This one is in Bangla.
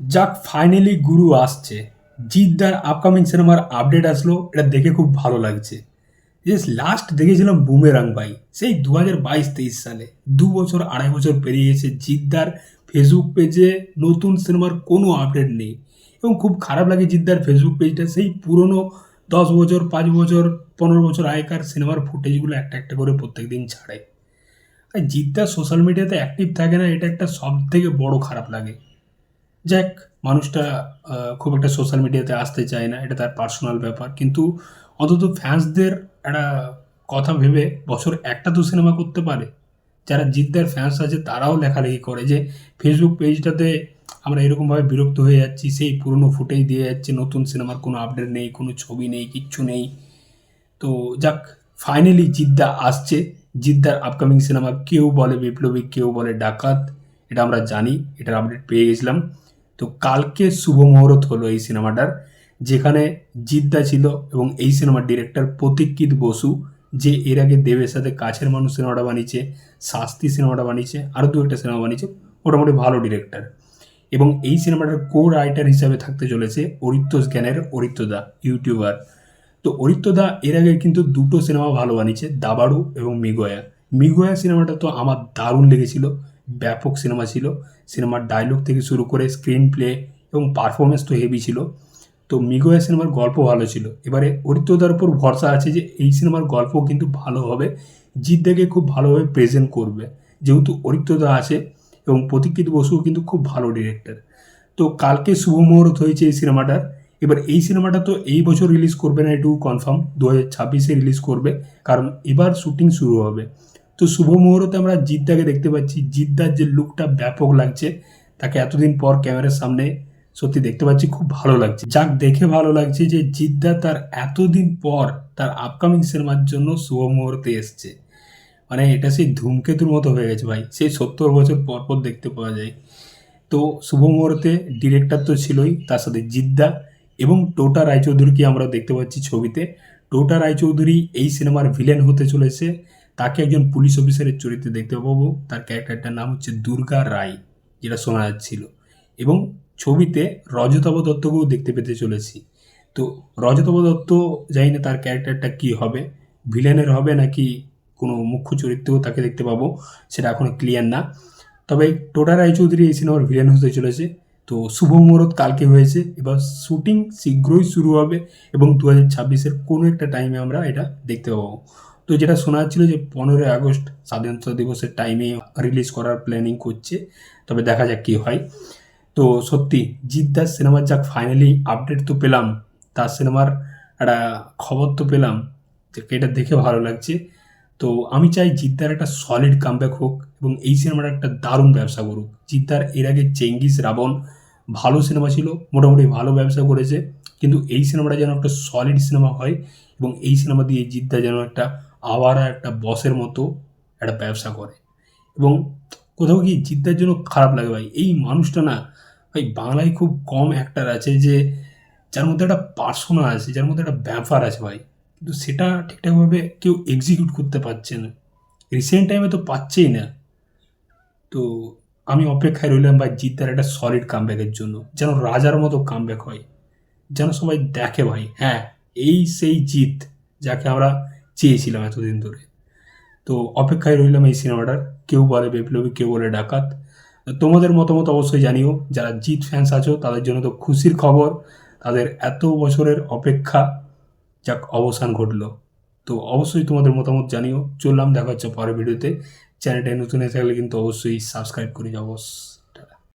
যাক ফাইনালি গুরু আসছে। জিদ্দার আপকামিং সিনেমার আপডেট আসলো, এটা দেখে খুব ভালো লাগছে। যে লাস্ট দেখেছিলাম বুমেরাং ভাই। সেই দু হাজার বাইশ, তেইশ সালে। দু বছর, আড়াই বছর পেরিয়ে গেছে জিদ্দার ফেসবুক পেজে নতুন সিনেমার কোনো আপডেট নেই। এবং খুব খারাপ লাগে জিদ্দার ফেসবুক পেজটা সেই পুরনো দশ বছর, পাঁচ বছর, পনেরো বছর আগেকার সিনেমার ফুটেজগুলো একটা একটা করে প্রত্যেক দিন ছাড়ে। আর জিদ্দার সোশ্যাল মিডিয়াতে অ্যাক্টিভ থাকে না, এটা একটা সব থেকে বড় খারাপ লাগে। যাক, মানুষটা খুব একটা সোশ্যাল মিডিয়াতে আসতে চায় না, এটা তার পার্সোনাল ব্যাপার। কিন্তু অন্তত ফ্যান্সদের একটা কথা ভেবে বছর একটা তো সিনেমা করতে পারে। যারা জিদ্দার ফ্যান্স আছে, তারাও লেখালেখি করে যে ফেসবুক পেজটাতে আমরা এরকমভাবে বিরক্ত হয়ে যাচ্ছি, সেই পুরনো ফুটেজ দিয়ে যাচ্ছে, নতুন সিনেমার কোনো আপডেট নেই, কোনো ছবি নেই, কিচ্ছু নেই। তো যাক ফাইনালি জিদ্দা আসছে। জিদ্দার আপকামিং সিনেমা কেউ বলে বিপ্লবী, কেউ বলে ডাকাত, এটা আমরা জানি, এটার আপডেট পেয়ে গেছিলাম। তো কালকে শুভ মুহূর্ত হলো এই সিনেমাটার, যেখানে জিদ্দা ছিল এবং এই সিনেমার ডিরেক্টর প্রতীক্ষিত বসু, যে এর আগে দেবের সাথে কাছের মানুষ সিনেমাটা বানিয়েছে, শাস্তি সিনেমাটা বানিয়েছে, আরও দু একটা সিনেমা বানিয়েছে, মোটামুটি ভালো ডিরেক্টর। এবং এই সিনেমাটার কো রাইটার হিসাবে থাকতে চলেছে অরিত্য জ্ঞানের অরিত্যদা ইউটিউবার। তো অরিত্যদা এর আগে কিন্তু দুটো সিনেমা ভালো বানিয়েছে, দাবাড়ু এবং মিগয়া। মিগয়া সিনেমাটা তো আমার দারুণ লেগেছিল। ব্যাপক সিনেমা ছিল। সিনেমার ডায়লগ থেকে শুরু করে স্ক্রিন প্লে এবং পারফরমেন্স তো হেভি ছিল। তো মিগোয়া সিনেমার গল্প ভালো ছিল। এবারে অরিত্যদার উপর ভরসা আছে যে এই সিনেমার গল্প কিন্তু ভালো হবে। জিদ্দাকে খুব ভালোভাবে প্রেজেন্ট করবে। যেহেতু অরিত্যদা আছে এবং প্রতীক্ষিত বসুও কিন্তু খুব ভালো ডিরেক্টর তো কালকে শুভ মুহূর্ত হয়েছে এই সিনেমাটার এবার এই সিনেমাটা তো এই বছর রিলিজ করবে না, এটুকু কনফার্ম দু হাজার ছাব্বিশে রিলিজ করবে। কারণ এবার শুটিং শুরু হবে। তো শুভ মুহূর্তে আমরা জিদ্দাকে দেখতে পাচ্ছি। জিদ্দার যে লুকটা ব্যাপক লাগছে, তাকে এতদিন পর ক্যামেরার সামনে সত্যি দেখতে পাচ্ছি, খুব ভালো লাগছে। যাক, দেখে ভালো লাগছে যে জিদ্দা তার এতদিন পর তার আপকামিং সিনেমার জন্য শুভ মুহূর্তে এসছে। মানে এটা সেই ধূমকেতুর মতো হয়ে গেছে ভাই, সেই সত্তর বছর পর পর দেখতে পাওয়া যায়। তো শুভ মুহূর্তে ডিরেক্টর তো ছিলই, তার সাথে জিদ্দা এবং টোটা রায়চৌধুরীকে আমরা দেখতে পাচ্ছি ছবিতে। টোটা রায়চৌধুরী এই সিনেমার ভিলেন হতে চলেছে। তাকে একজন পুলিশ অফিসারের চরিত্রে দেখতে পাবো। তার ক্যারেক্টারটার নাম হচ্ছে দুর্গা রায় যেটা শোনা যাচ্ছিল। এবং ছবিতে রজতাভ দত্তকেও দেখতে পেতে চলেছি। তো রজতাভ দত্ত, জানি না তার ক্যারেক্টারটা কি হবে? ভিলেনের হবে নাকি কোনো মুখ্য চরিত্রেও তাকে দেখতে পাবো, সেটা এখনও ক্লিয়ার না। তবে টোটা রায়চৌধুরী এই সিনেমার ভিলেন হতে চলেছে। তো শুভ মুহূর্ত কালকে হয়েছে। এবার শুটিং শীঘ্রই শুরু হবে এবং দু হাজার ছাব্বিশের কোনো একটা টাইমে আমরা এটা দেখতে পাবো। তো যেটা শোনা যাচ্ছিল যে পনেরোই আগস্ট স্বাধীনতা দিবসের টাইমে রিলিজ করার প্ল্যানিং করছে, তবে দেখা যাক কী হয়। তো সত্যি জিদ্দার সিনেমার যাক ফাইনালি আপডেট তো পেলাম, তার সিনেমার একটা খবর তো পেলাম এটা দেখে ভালো লাগছে। তো আমি চাই জিদ্দার একটা সলিড কামব্যাক হোক এবং এই সিনেমাটা একটা দারুণ ব্যবসা করুক। জিদ্দার এর আগে চেঙ্গিস রাবণ ভালো সিনেমা ছিল, মোটামুটি ভালো ব্যবসা করেছে, কিন্তু এই সিনেমাটা যেন একটা সলিড সিনেমা হয় এবং এই সিনেমা দিয়ে জিদ্দা যেন একটা আবার একটা বসের মতো একটা ব্যবসা করে। এবং কোথাও কি জিদ্দার জন্য খারাপ লাগে ভাই। এই মানুষটা না, ভাই, বাংলায় খুব কম অ্যাক্টার আছে যে, যার মধ্যে একটা পার্সোনা আছে, যার মধ্যে একটা ব্যাপার আছে ভাই। কিন্তু সেটা ঠিকঠাকভাবে কেউ এক্সিকিউট করতে পারছে না। রিসেন্ট টাইমে তো পাচ্ছেই না। তো আমি অপেক্ষায় রইলাম ভাই জিদ্দার একটা সলিড কামব্যাকের জন্য। যেন রাজার মতো কামব্যাক হয়। যেন সবাই দেখে ভাই হ্যাঁ এই সেই জিত, যাকে আমরা চেয়েছিলাম এতদিন ধরে। তো অপেক্ষায় রইলাম এই সিনেমাটার। কেউ বলে বিপ্লবী, কেউ বলে ডাকাত। তোমাদের মতামত অবশ্যই জানিও। যারা জিত ফ্যান্স আছো, তাদের জন্য তো খুশির খবর। তাদের এত বছরের অপেক্ষা যাক, অবসান ঘটলো। তো অবশ্যই তোমাদের মতামত জানিও। চললাম, দেখা হচ্ছে পরের ভিডিওতে। চ্যানেলটায় নতুন হয়ে থাকলে কিন্তু অবশ্যই সাবস্ক্রাইব করে যাও